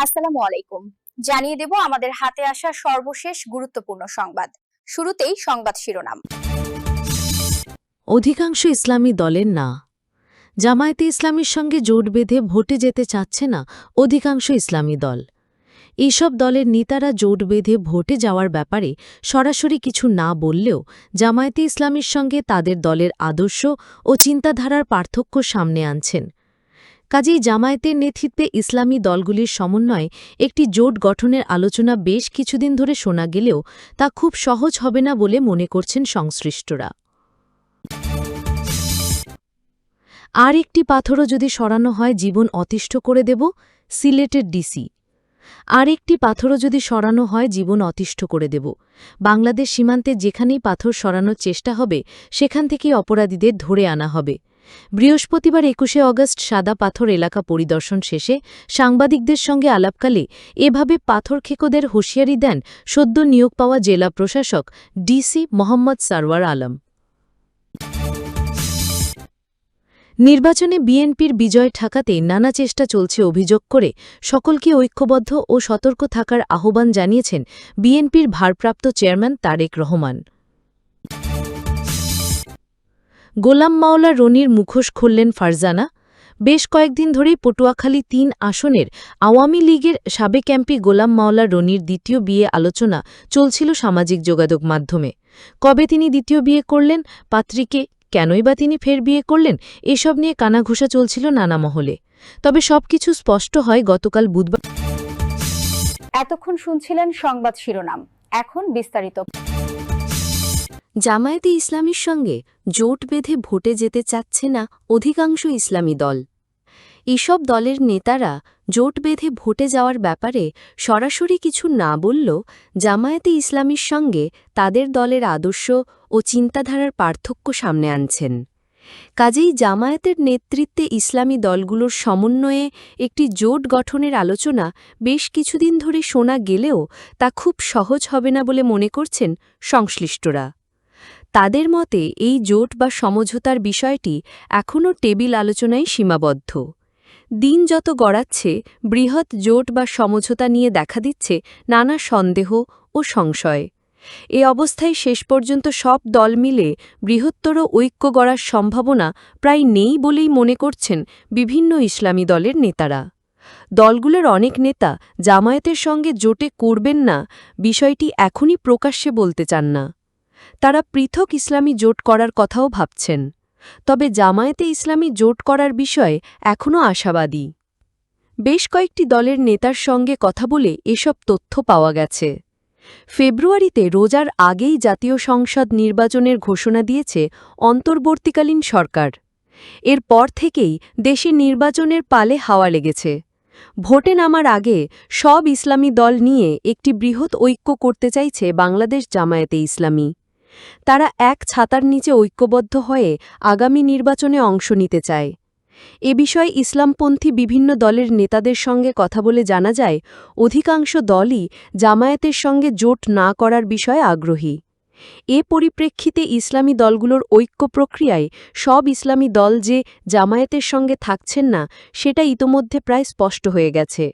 আলাইকুম। জানিয়ে দেব আমাদের হাতে আসা সর্বশেষ গুরুত্বপূর্ণ সংবাদ। শুরুতেই সংবাদ শিরোনাম। অধিকাংশ ইসলামী দলের না। জামায়াতে ইসলামীর সঙ্গে জোট বেঁধে ভোটে যেতে চাচ্ছে না অধিকাংশ ইসলামী দল। এইসব দলের নেতারা জোট বেঁধে ভোটে যাওয়ার ব্যাপারে সরাসরি কিছু না বললেও জামায়াতে ইসলামীর সঙ্গে তাদের দলের আদর্শ ও চিন্তাধারার পার্থক্য সামনে আনছেন। কাজেই জামায়াতের নেতৃত্বে ইসলামী দলগুলির সমন্বয়ে একটি জোট গঠনের আলোচনা বেশ কিছুদিন ধরে শোনা গেলেও তা খুব সহজ হবে না বলে মনে করছেন সংশ্লিষ্টরা। আর একটি পাথরও যদি সরানো হয়, জীবন অতিষ্ঠ করে দেব, সিলেটের ডিসি। আর একটি পাথরও যদি সরানো হয়, জীবন অতিষ্ঠ করে দেব। বাংলাদেশ সীমান্তে যেখানেই পাথর সরানোর চেষ্টা হবে, সেখান থেকেই অপরাধীদের ধরে আনা হবে। বৃহস্পতিবার একুশে অগস্ট সাদা পাথর এলাকা পরিদর্শন শেষে সাংবাদিকদের সঙ্গে আলাপকালে এভাবে পাথর খেকোদের হুঁশিয়ারি দেন সদ্য নিয়োগ পাওয়া জেলা প্রশাসক ডিসি মোহাম্মদ সারওয়ার আলম। নির্বাচনে বিএনপির বিজয় ঠেকাতে নানা চেষ্টা চলছে অভিযোগ করে সকলকে ঐক্যবদ্ধ ও সতর্ক থাকার আহ্বান জানিয়েছেন বিএনপির ভারপ্রাপ্ত চেয়ারম্যান তারেক রহমান। গোলাম মাওলা রনির মুখোশ খুললেন ফারজানা। বেশ কয়েকদিন ধরেই পটুয়াখালী তিন আসনের আওয়ামী লীগের সাবেক এমপি গোলাম মাওলা রনির দ্বিতীয় বিয়ে আলোচনা চলছিল সামাজিক যোগাযোগ মাধ্যমে। কবে তিনি দ্বিতীয় বিয়ে করলেন, পাত্রীকে কেনই বা তিনি ফের বিয়ে করলেন, এসব নিয়ে কানাঘুষা চলছিল নানা মহলে। তবে সবকিছু স্পষ্ট হয় গতকাল বুধবার। এতক্ষণ শুনছিলেন সংবাদ শিরোনাম। এখন বিস্তারিত। জামায়াতে ইসলামীর সঙ্গে জোট বেঁধে ভোটে যেতে চাচ্ছে না অধিকাংশ ইসলামী দল। এসব দলের নেতারা জোট বেঁধে ভোটে যাওয়ার ব্যাপারে সরাসরি কিছু না বললেও জামায়াতে ইসলামীর সঙ্গে তাদের দলের আদর্শ ও চিন্তাধারার পার্থক্য সামনে আনছেন। কাজেই জামায়াতের নেতৃত্বে ইসলামী দলগুলোর সমন্বয়ে একটি জোট গঠনের আলোচনা বেশ কিছুদিন ধরে শোনা গেলেও তা খুব সহজ হবে না বলে মনে করছেন সংশ্লিষ্টরা। তাদের মতে, এই জোট বা সমঝোতার বিষয়টি এখনও টেবিল আলোচনায় সীমাবদ্ধ। দিন যত গড়াচ্ছে, বৃহৎ জোট বা সমঝোতা নিয়ে দেখা দিচ্ছে নানা সন্দেহ ও সংশয়। এ অবস্থায় শেষ পর্যন্ত সব দল মিলে বৃহত্তর ঐক্য গড়ার সম্ভাবনা প্রায় নেই বলেই মনে করছেন বিভিন্ন ইসলামী দলের নেতারা। দলগুলোর অনেক নেতা জামায়াতের সঙ্গে জোটে করবেন না, বিষয়টি এখনই প্রকাশ্যে বলতে চান না। তারা পৃথক ইসলামী জোট করার কথাও ভাবছেন। তবে জামায়াতে ইসলামী জোট করার বিষয়ে এখনও আশাবাদী। বেশ কয়েকটি দলের নেতার সঙ্গে কথা বলে এসব তথ্য পাওয়া গেছে। ফেব্রুয়ারিতে রোজার আগেই জাতীয় সংসদ নির্বাচনের ঘোষণা দিয়েছে অন্তর্বর্তীকালীন সরকার। এরপর থেকেই দেশে নির্বাচনের পালে হাওয়া লেগেছে। ভোটে নামার আগে সব ইসলামী দল নিয়ে একটি বৃহৎ ঐক্য করতে চাইছে বাংলাদেশ জামায়াতে ইসলামী। তারা এক ছাতার নিচে ঐক্যবদ্ধ হয়ে আগামী নির্বাচনে অংশ নিতে চায়। এ বিষয়ে ইসলামপন্থী বিভিন্ন দলের নেতাদের সঙ্গে কথা বলে জানা যায়, অধিকাংশ দলই জামায়াতের সঙ্গে জোট না করার বিষয়ে আগ্রহী। এ পরিপ্রেক্ষিতে ইসলামী দলগুলোর ঐক্য প্রক্রিয়ায় সব ইসলামী দল যে জামায়াতের সঙ্গে থাকছেন না, সেটা ইতোমধ্যে প্রায় স্পষ্ট হয়ে গেছে।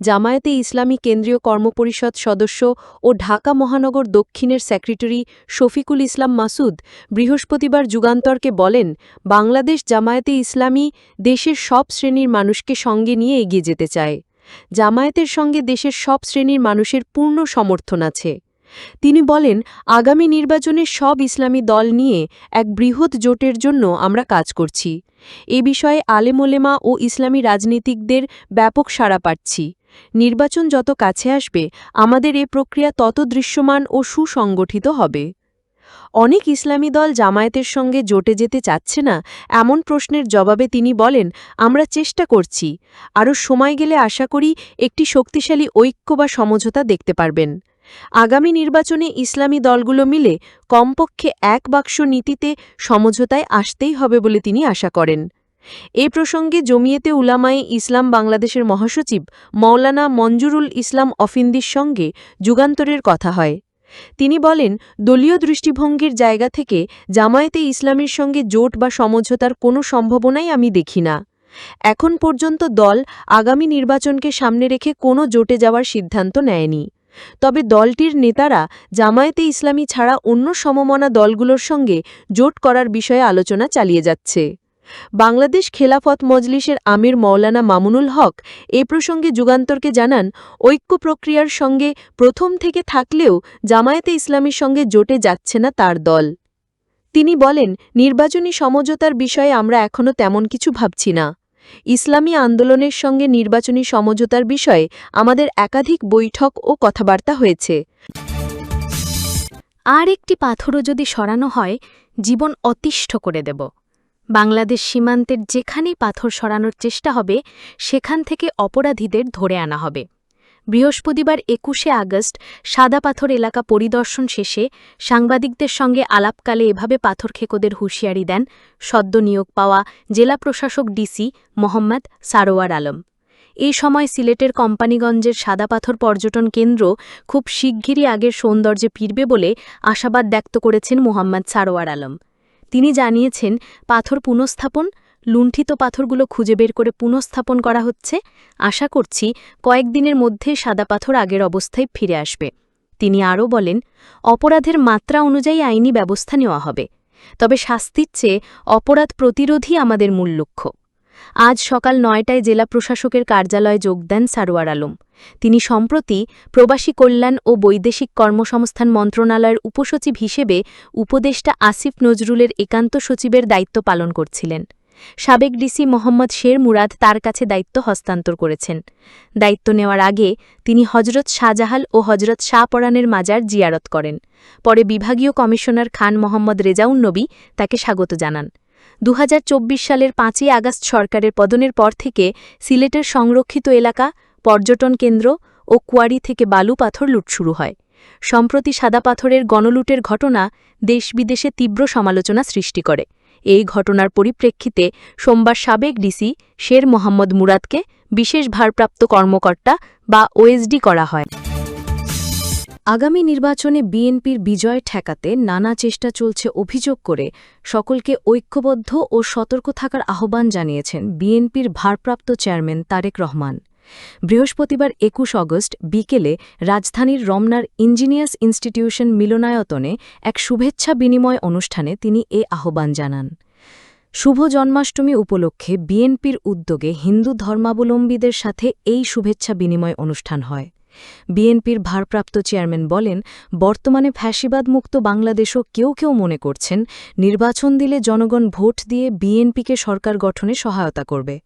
জামায়াতে ইসলামী কেন্দ্রীয় কর্মপরিষদ সদস্য ও ঢাকা মহানগর দক্ষিণের সেক্রেটারি শফিকুল ইসলাম মাসুদ বৃহস্পতিবার যুগান্তরকে বলেন, বাংলাদেশ জামায়াতে ইসলামী দেশের সব শ্রেণির মানুষকে সঙ্গে নিয়ে এগিয়ে যেতে চায়। জামায়াতের সঙ্গে দেশের সব শ্রেণির মানুষের পূর্ণ সমর্থন আছে। তিনি বলেন, আগামী নির্বাচনে সব ইসলামী দল নিয়ে এক বৃহৎ জোটের জন্য আমরা কাজ করছি। এ বিষয়ে আলেমোলেমা ও ইসলামী রাজনীতিকদের ব্যাপক সাড়া পাচ্ছি। নির্বাচন যত কাছে আসবে, আমাদের এ প্রক্রিয়া তত দৃশ্যমান ও সুসংগঠিত হবে। অনেক ইসলামী দল জামায়াতের সঙ্গে জোটে যেতে চাচ্ছে না, এমন প্রশ্নের জবাবে তিনি বলেন, আমরা চেষ্টা করছি। আরও সময় গেলে আশা করি একটি শক্তিশালী ঐক্য বা সমঝোতা দেখতে পারবেন। আগামী নির্বাচনে ইসলামী দলগুলো মিলে কমপক্ষে এক বাক্স নীতিতে সমঝোতায় আসতেই হবে বলে তিনি আশা করেন। এ প্রসঙ্গে জমিয়েতে উলামায়ে ইসলাম বাংলাদেশের মহাসচিব মৌলানা মঞ্জুরুল ইসলাম অফিন্দির সঙ্গে যুগান্তরের কথা হয়। তিনি বলেন, দলীয় দৃষ্টিভঙ্গির জায়গা থেকে জামায়াতে ইসলামের সঙ্গে জোট বা সমঝোতার কোনো সম্ভাবনাই আমি দেখি না। এখন পর্যন্ত দল আগামী নির্বাচনকে সামনে রেখে কোনো জোটে যাওয়ার সিদ্ধান্ত নেয়নি। তবে দলটির নেতারা জামায়াতে ইসলামী ছাড়া অন্য সমমনা দলগুলোর সঙ্গে জোট করার বিষয়ে আলোচনা চালিয়ে যাচ্ছে। বাংলাদেশ খেলাফত মজলিসের আমির মৌলানা মামুনুল হক এ প্রসঙ্গে যুগান্তরকে জানান, ঐক্য প্রক্রিয়ার সঙ্গে প্রথম থেকে থাকলেও জামায়াতে ইসলামীর সঙ্গে জোটে যাচ্ছে না তার দল। তিনি বলেন, নির্বাচনী সমঝোতার বিষয়ে আমরা এখনও তেমন কিছু ভাবছি না। ইসলামী আন্দোলনের সঙ্গে নির্বাচনী সমঝোতার বিষয়ে আমাদের একাধিক বৈঠক ও কথাবার্তা হয়েছে। আর একটি পাথরও যদি সরানো হয়, জীবন অতিষ্ঠ করে দেব। বাংলাদেশ সীমান্তের যেখানেই পাথর সরানোর চেষ্টা হবে, সেখান থেকে অপরাধীদের ধরে আনা হবে। বৃহস্পতিবার একুশে আগস্ট সাদা পাথর এলাকা পরিদর্শন শেষে সাংবাদিকদের সঙ্গে আলাপকালে এভাবে পাথর খেকোদের হুঁশিয়ারি দেন সদ্য নিয়োগ পাওয়া জেলা প্রশাসক ডিসি মোহাম্মদ সারোয়ার আলম। এই সময় সিলেটের কোম্পানিগঞ্জের সাদা পাথর পর্যটন কেন্দ্র খুব শিগগিরই আগের সৌন্দর্যে ফিরবে বলে আশাবাদ ব্যক্ত করেছেন মোহাম্মদ সারোয়ার আলম। তিনি জানিয়েছেন, পাথর পুনঃস্থাপন লুণ্ঠিত পাথরগুলো খুঁজে বের করে পুনঃস্থাপন করা হচ্ছে। আশা করছি কয়েকদিনের মধ্যে সাদা পাথর আগের অবস্থায় ফিরে আসবে। তিনি আরও বলেন, অপরাধের মাত্রা অনুযায়ী আইনি ব্যবস্থা নেওয়া হবে। তবে শাস্তির চেয়ে অপরাধ প্রতিরোধই আমাদের মূল লক্ষ্য। আজ সকাল নয়টায় জেলা প্রশাসকের কার্যালয়ে যোগ দেন সারোয়ার আলম। তিনি সম্প্রতি প্রবাসী কল্যাণ ও বৈদেশিক কর্মসংস্থান মন্ত্রণালয়ের উপসচিব হিসেবে উপদেষ্টা আসিফ নজরুলের একান্ত সচিবের দায়িত্ব পালন করছিলেন। সাবেক ডিসি মোহাম্মদ শের মুরাদ তার কাছে দায়িত্ব হস্তান্তর করেছেন। দায়িত্ব নেওয়ার আগে তিনি হজরত শাহজাহাল ও হজরত শাহপরানের মাজার জিয়ারত করেন। পরে বিভাগীয় কমিশনার খান মোহাম্মদ রেজাউন নবী তাকে স্বাগত জানান। দু হাজার চব্বিশ সালের পাঁচই আগস্ট সরকারের পদনের পর থেকে সিলেটের সংরক্ষিত এলাকা, পর্যটন কেন্দ্র ও কুয়ারি থেকে বালু পাথর লুট শুরু হয়। সম্প্রতি সাদা পাথরের গণলুটের ঘটনা দেশ বিদেশে তীব্র সমালোচনা সৃষ্টি করে। এই ঘটনার পরিপ্রেক্ষিতে সোমবার সাবেক ডিসি শের মোহাম্মদ মুরাদকে বিশেষ ভারপ্রাপ্ত কর্মকর্তা বা ওএসডি করা হয়। আগামী নির্বাচনে বিএনপির বিজয় ঠেকাতে নানা চেষ্টা চলছে অভিযোগ করে সকলকে ঐক্যবদ্ধ ও সতর্ক থাকার আহ্বান জানিয়েছেন বিএনপির ভারপ্রাপ্ত চেয়ারম্যান তারেক রহমান। বৃহস্পতিবার একুশ অগস্ট বিকেলে রাজধানীর রমনার ইঞ্জিনিয়ার্স ইনস্টিটিউশন মিলনায়তনে এক শুভেচ্ছা বিনিময় অনুষ্ঠানে তিনি এ আহ্বান জানান। শুভ জন্মাষ্টমী উপলক্ষে বিএনপির উদ্যোগে হিন্দু ধর্মাবলম্বীদের সাথে এই শুভেচ্ছা বিনিময় অনুষ্ঠান হয়। বিএনপির ভারপ্রাপ্ত চেয়ারম্যান বলেন, বর্তমানে ফ্যাসিবাদমুক্ত বাংলাদেশও কেউ কেউ মনে করছেন, নির্বাচন দিলে জনগণ ভোট দিয়ে বিএনপিকে সরকার গঠনে সহায়তা করবে।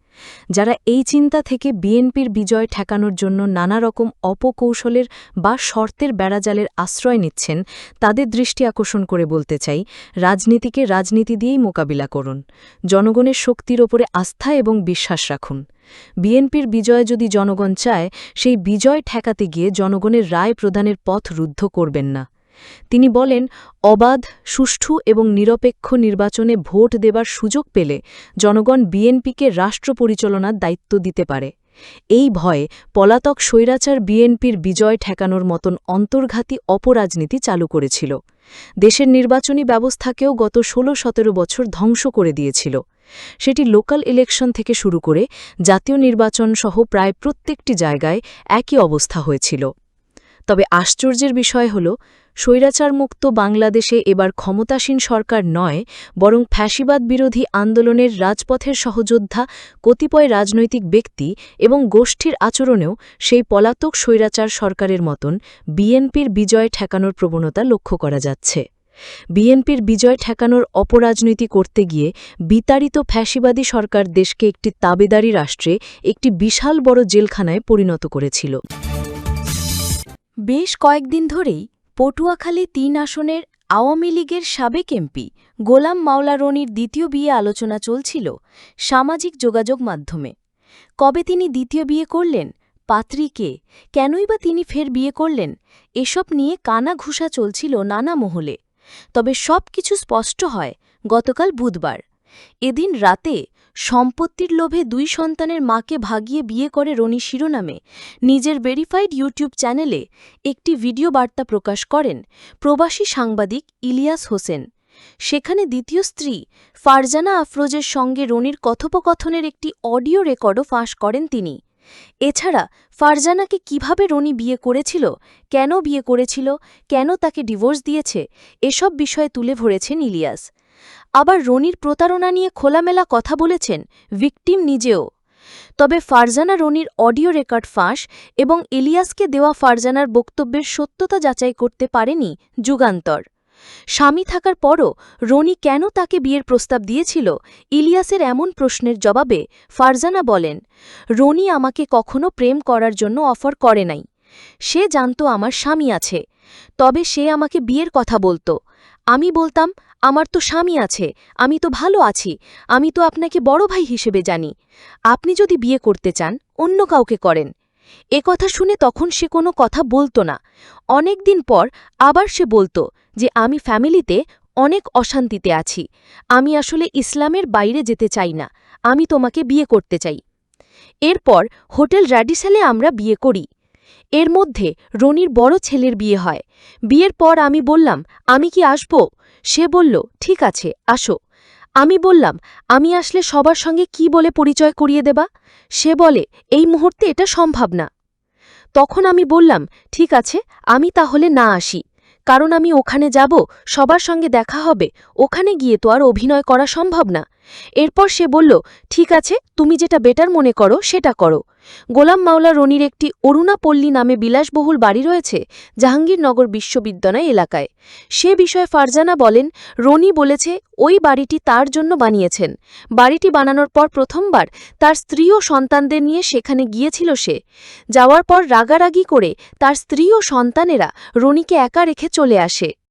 যারা এই চিন্তা থেকে বিএনপির বিজয় ঠেকানোর জন্য নানা রকম অপকৌশলের বা শর্তের বেড়াজালের আশ্রয় নিচ্ছেন, তাদের দৃষ্টি আকর্ষণ করে বলতে চাই, রাজনীতিকে রাজনীতি দিয়েই মোকাবিলা করুন। জনগণের শক্তির ওপরে আস্থা এবং বিশ্বাস রাখুন। বিএনপির বিজয় যদি জনগণ চায়, সেই বিজয় ঠেকাতে গিয়ে জনগণের রায় প্রদানের পথ রুদ্ধ করবেন না। তিনি বলেন, অবাধ, সুষ্ঠু এবং নিরপেক্ষ নির্বাচনে ভোট দেবার সুযোগ পেলে জনগণ বিএনপিকে রাষ্ট্র পরিচালনার দায়িত্ব দিতে পারে। এই ভয়ে পলাতক স্বৈরাচার বিএনপির বিজয় ঠেকানোর মতন অন্তর্ঘাতী অপরাজনীতি চালু করেছিল। দেশের নির্বাচনী ব্যবস্থাকেও গত ষোলো সতেরো বছর ধ্বংস করে দিয়েছিল। সেটি লোকাল ইলেকশন থেকে শুরু করে জাতীয় নির্বাচন সহ প্রায় প্রত্যেকটি জায়গায় একই অবস্থা হয়েছিল। তবে আশ্চর্যের বিষয় হল স্বৈরাচারমুক্ত বাংলাদেশে এবার ক্ষমতাসীন সরকার নয়, বরং ফ্যাসিবাদ বিরোধী আন্দোলনের রাজপথের সহযোদ্ধা, কতিপয় রাজনৈতিক ব্যক্তি এবং গোষ্ঠীর আচরণেও সেই পলাতক স্বৈরাচার সরকারের মতন বিএনপির বিজয় ঠেকানোর প্রবণতা লক্ষ্য করা যাচ্ছে। বিএনপির বিজয় ঠেকানোর অপরাজনীতি করতে গিয়ে বিতাড়িত ফ্যাসিবাদী সরকার দেশকে একটি তাবেদারি রাষ্ট্রে একটি বিশাল বড় জেলখানায় পরিণত করেছিল। বেশ কয়েকদিন ধরেই পটুয়াখালী তিন আসনের আওয়ামী লীগের সাবেক এমপি গোলাম মাওলা রনির দ্বিতীয় বিয়ে আলোচনা চলছিল সামাজিক যোগাযোগ মাধ্যমে। কবে তিনি দ্বিতীয় বিয়ে করলেন? পাত্রী কে কেনই বা তিনি ফের বিয়ে করলেন? এসব নিয়ে কানা ঘুষা চলছিল নানা মহলে। তবে সব কিছু স্পষ্ট হয় গতকাল বুধবার। এদিন রাতে সম্পত্তির লোভে দুই সন্তানের মাকে ভাগিয়ে বিয়ে করে রনি শিরোনামে। নিজের ভেরিফাইড ইউটিউব চ্যানেলে একটি ভিডিও বার্তা প্রকাশ করেন প্রবাসী সাংবাদিক ইলিয়াস হোসেন। সেখানে দ্বিতীয় স্ত্রী ফারজানা আফরোজের সঙ্গে রনির কথোপকথনের একটি অডিও রেকর্ডও ফাঁস করেন তিনি। এছাড়া ফারজানাকে কীভাবে রনি বিয়ে করেছিল, কেন বিয়ে করেছিল, কেন তাকে ডিভোর্স দিয়েছে, এসব বিষয়ে তুলে ধরেছেন ইলিয়াস। আবার রনির প্রতারণা নিয়ে খোলামেলা কথা বলেছেন ভিকটিম নিজেও। তবে ফারজানা রনির অডিও রেকর্ড ফাঁস এবং ইলিয়াসকে দেওয়া ফারজানার বক্তব্যের সত্যতা যাচাই করতে পারেনি যুগান্তর। স্বামী থাকার পরও রনি কেন তাকে বিয়ের প্রস্তাব দিয়েছিল, ইলিয়াসের এমন প্রশ্নের জবাবে ফারজানা বলেন, রনি আমাকে কখনো প্রেম করার জন্য অফার করে নাই। সে জানত আমার স্বামী আছে, তবে সে আমাকে বিয়ের কথা বলতো। আমি বলতাম, আমার তো স্বামী আছে, আমি তো ভালো আছি, আমি তো আপনাকে বড় ভাই হিসেবে জানি। আপনি যদি বিয়ে করতে চান, অন্য কাউকে করেন। এ কথা শুনে তখন সে কোনো কথা বলতো না। অনেক দিন পর আবার সে বলতো যে, আমি ফ্যামিলিতে অনেক অশান্তিতে আছি, আমি আসলে ইসলামের বাইরে যেতে চাই না, আমি তোমাকে বিয়ে করতে চাই। এরপর হোটেল র্যাডিসেলে আমরা বিয়ে করি। এর মধ্যে রনির বড় ছেলের বিয়ে হয়। বিয়ের পর আমি বললাম, আমি কি আসব? সে বলল, ঠিক আছে, আসো। আমি বললাম, আমি আসলে সবার সঙ্গে কি বলে পরিচয় করিয়ে দেবা? সে বলে, এই মুহূর্তে এটা সম্ভব না। তখন আমি বললাম, ঠিক আছে, আমি তাহলে না আসি। কারণ আমি ওখানে যাব, সবার সঙ্গে দেখা হবে, ওখানে গিয়ে তো আর অভিনয় করা সম্ভব না। এরপর সে বলল, ঠিক আছে, তুমি যেটা বেটার মনে করো, সেটা করো। গোলাম মাওলা রনির একটি অরুণাপল্লী নামে বিলাসবহুল বাড়ি রয়েছে, জাহাঙ্গীরনগর বিশ্ববিদ্যালয় এলাকায়। সে বিষয়ে ফারজানা বলেন, রনি বলেছে, ওই বাড়িটি তার জন্য বানিয়েছেন। বাড়িটি বানানোর পর প্রথমবার তার স্ত্রী ও সন্তানদের নিয়ে সেখানে গিয়েছিল সে। যাওয়ার পর রাগারাগি করে তার স্ত্রী ও সন্তানেরা রনিকে একা রেখে চলে আসে।